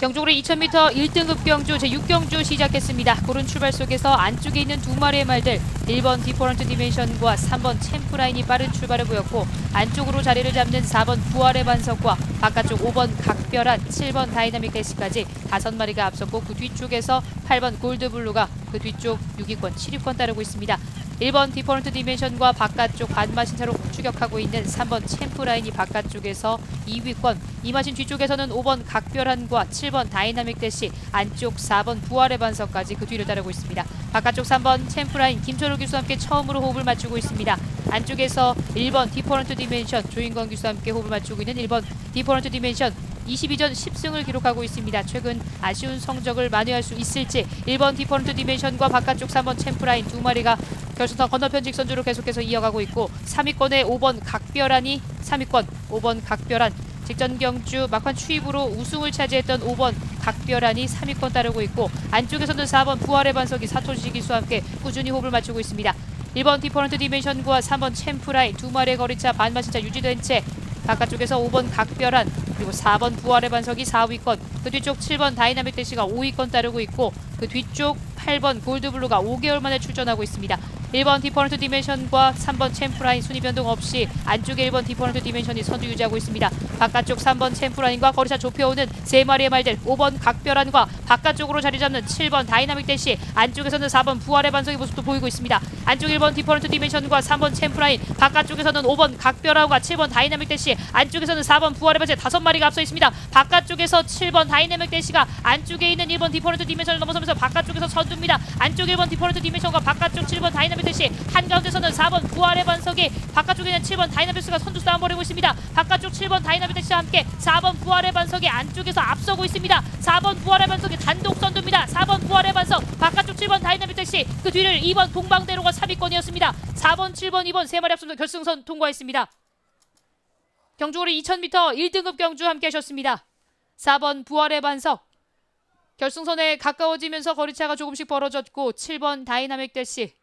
경주고리 2000m 1등급 경주 제6경주 시작했습니다. 고른 출발 속에서 안쪽에 있는 두 마리의 말들 1번 디퍼런트 디멘션과 3번 챔프라인이 빠른 출발을 보였고 안쪽으로 자리를 잡는 4번 부활의 반석과 바깥쪽 5번 각별한 7번 다이나믹 대시까지 다섯 마리가 앞섰고 그 뒤쪽에서 8번 골드블루가 그 뒤쪽 6위권 7위권 따르고 있습니다. 1번 디퍼런트 디멘션과 바깥쪽 반마신 차로 추격하고 있는 3번 챔프라인이 바깥쪽에서 2위권 이마신 뒤쪽에서는 5번 각별한과 7번 다이나믹 대시 안쪽 4번 부활의 반석까지 그 뒤를 따르고 있습니다. 바깥쪽 3번 챔프라인 김철호 교수와 함께 처음으로 호흡을 맞추고 있습니다. 안쪽에서 1번 디퍼런트 디멘션 조인건 교수와 함께 호흡을 맞추고 있는 1번 디퍼런트 디멘션 22전 10승을 기록하고 있습니다. 최근 아쉬운 성적을 만회할 수 있을지 1번 디퍼런트 디멘션과 바깥쪽 3번 챔프라인 두 마리가 결승선 건너편 직선주로 계속해서 이어가고 있고 3위권에 5번 각별한이 3위권 5번 각별한 직전 경주 막판 추입으로 우승을 차지했던 5번 각별한이 3위권 따르고 있고 안쪽에서는 4번 부활의 반석이 사토시 기수와 함께 꾸준히 호흡을 맞추고 있습니다. 1번 디퍼런트 디멘션과 3번 챔프라인 두 마리의 거리차 반마신차 유지된 채 바깥쪽에서 5번 각별한 그리고 4번 부활의 반석이 4위권 그 뒤쪽 7번 다이나믹 대시가 5위권 따르고 있고 그 뒤쪽 8번 골드블루가 5개월 만에 출전하고 있습니다. 1번 디퍼런트 디멘션과 3번 챔프라인 순위 변동 없이 안쪽에 1번 디퍼런트 디멘션이 선두 유지하고 있습니다. 바깥쪽 3번 챔프라인과 거리차 좁혀오는 세 마리의 말들 5번 각별한과 바깥쪽으로 자리 잡는 7번 다이나믹 대시 안쪽에서는 4번 부활의 반석의 모습도 보이고 있습니다. 안쪽 1번 디퍼런트 디멘션과 3번 챔프라인 바깥쪽에서는 5번 각별한과 7번 다이나믹 대시 안쪽에서는 4번 부활의 반석 다섯 마리가 앞서 있습니다. 바깥쪽에서 7번 다이나믹 대시가 안쪽에 있는 1번 디퍼런트 디멘션을 넘어서면서 바깥쪽에서 선두입니다. 안쪽 1번 디퍼런트 디멘션과 바깥쪽 7번 다이나믹 대시 한가운데서는 4번 부활의 반석이 바깥쪽에 있는 7번 다이나믹 대시가 선두 싸움 벌이고 있습니다. 바깥쪽 7번 다이나믹 대시와 함께 4번 부활의 반석이 안쪽에서 앞서고 있습니다. 4번 부활의 반석이 단독 선두입니다. 4번 부활의 반석 바깥쪽 7번 다이나믹 대시 그 뒤를 2번 동방대로가 3위권이었습니다. 4번 7번 2번 세 마리 앞서서 결승선 통과했습니다. 경주고리 2000m 1등급 경주 함께 하셨습니다. 4번 부활의 반석 결승선에 가까워지면서 거리차가 조금씩 벌어졌고 7번 다이나믹 대시